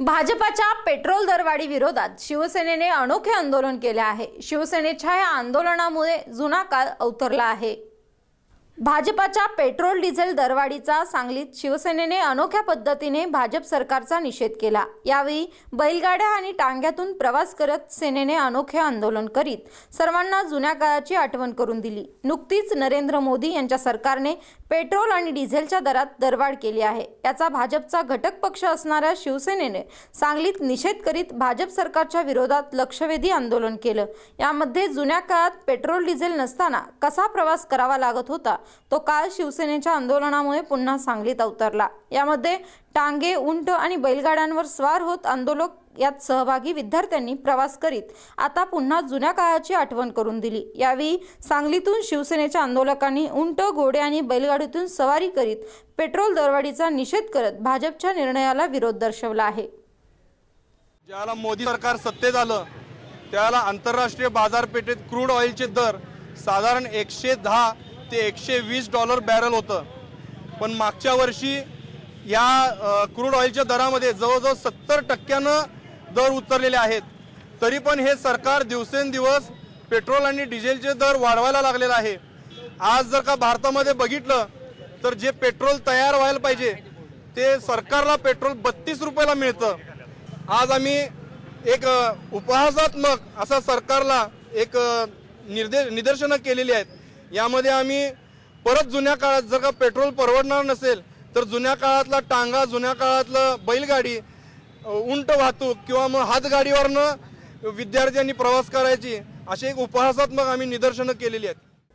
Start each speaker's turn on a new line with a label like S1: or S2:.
S1: भाजपाच्या पेट्रोल दरवाढी विरोधात शिवसेनेने अनोखे आंदोलन केले आहे. शिवसेनेच्या या आंदोलनामुळे जुना काळ अवतरला आहे. भाजपाच्या पेट्रोल डिझेल दरवाढीचा सांगलीत शिवसेनेने अनोख्या पद्धतीने भाजप सरकारचा निषेध केला. यावेळी बैलगाड्या आणि टांग्यातून प्रवास करत सेनेने अनोखे आंदोलन करीत सर्वांना जुन्या काळाची आठवण करून दिली. नुकतीच नरेंद्र मोदी यांच्या सरकारने पेट्रोल आणि डिझेलच्या दरात दरवाढ केली आहे. याचा भाजपचा घटक पक्ष असणाऱ्या शिवसेनेने सांगलीत निषेध करीत भाजप सरकारच्या विरोधात लक्षवेधी आंदोलन केलं. यामध्ये जुन्या काळात पेट्रोल डिझेल नसताना कसा प्रवास करावा लागत होता? तो काळ शिवसेनेच्या आंदोलनामुळे पुन्हा सांगलीत अवतरला. यामध्ये टांगे उंट आणि बैलगाड्यांवर स्वार होत आंदोलक यात सहभागी विद्यार्थ्यांनी प्रवास करीत आता पुन्हा जुन्या काळाची आठवण करून दिली. यावेळी सांगलीतून शिवसेनेच्या आंदोलकांनी उंट घोडे आणि बैलगाडीतून सवारी करीत पेट्रोल दरवाढीचा निषेध करत भाजपच्या निर्णयाला विरोध दर्शवला आहे.
S2: ज्याला मोदी सरकार सत्तेत आलं त्याला आंतरराष्ट्रीय बाजारपेठेत क्रूड ऑइलचे दर साधारण एकशे दहा ते एकशे वीस डॉलर बॅरल होतं. पण मागच्या वर्षी या क्रूड ऑइलच्या दरामध्ये जवळजवळ सत्तर टक्क्यानं दर उतरलेले आहेत. तरी पण हे सरकार दिवसेंदिवस पेट्रोल आणि डिझेलचे दर वाढवायला लागलेलं आहे. आज जर का भारतामध्ये बघितलं तर जे पेट्रोल तयार व्हायला पाहिजे ते सरकारला पेट्रोल बत्तीस रुपयाला मिळतं. आज आम्ही एक उपहासात्मक असा सरकारला एक निर्दे निदर्शनं केलेली आहेत. यामध्ये आम्ही परत जुन्या काळात जर का पेट्रोल परवडणार नसेल तर जुन्या काळातला टांगा जुन्या काळातलं बैलगाडी उंट वाहतूक किंवा मग हातगाडीवरनं विद्यार्थ्यांनी प्रवास करायची अशी एक उपहासात्मक आम्ही निदर्शनं केलेली आहेत.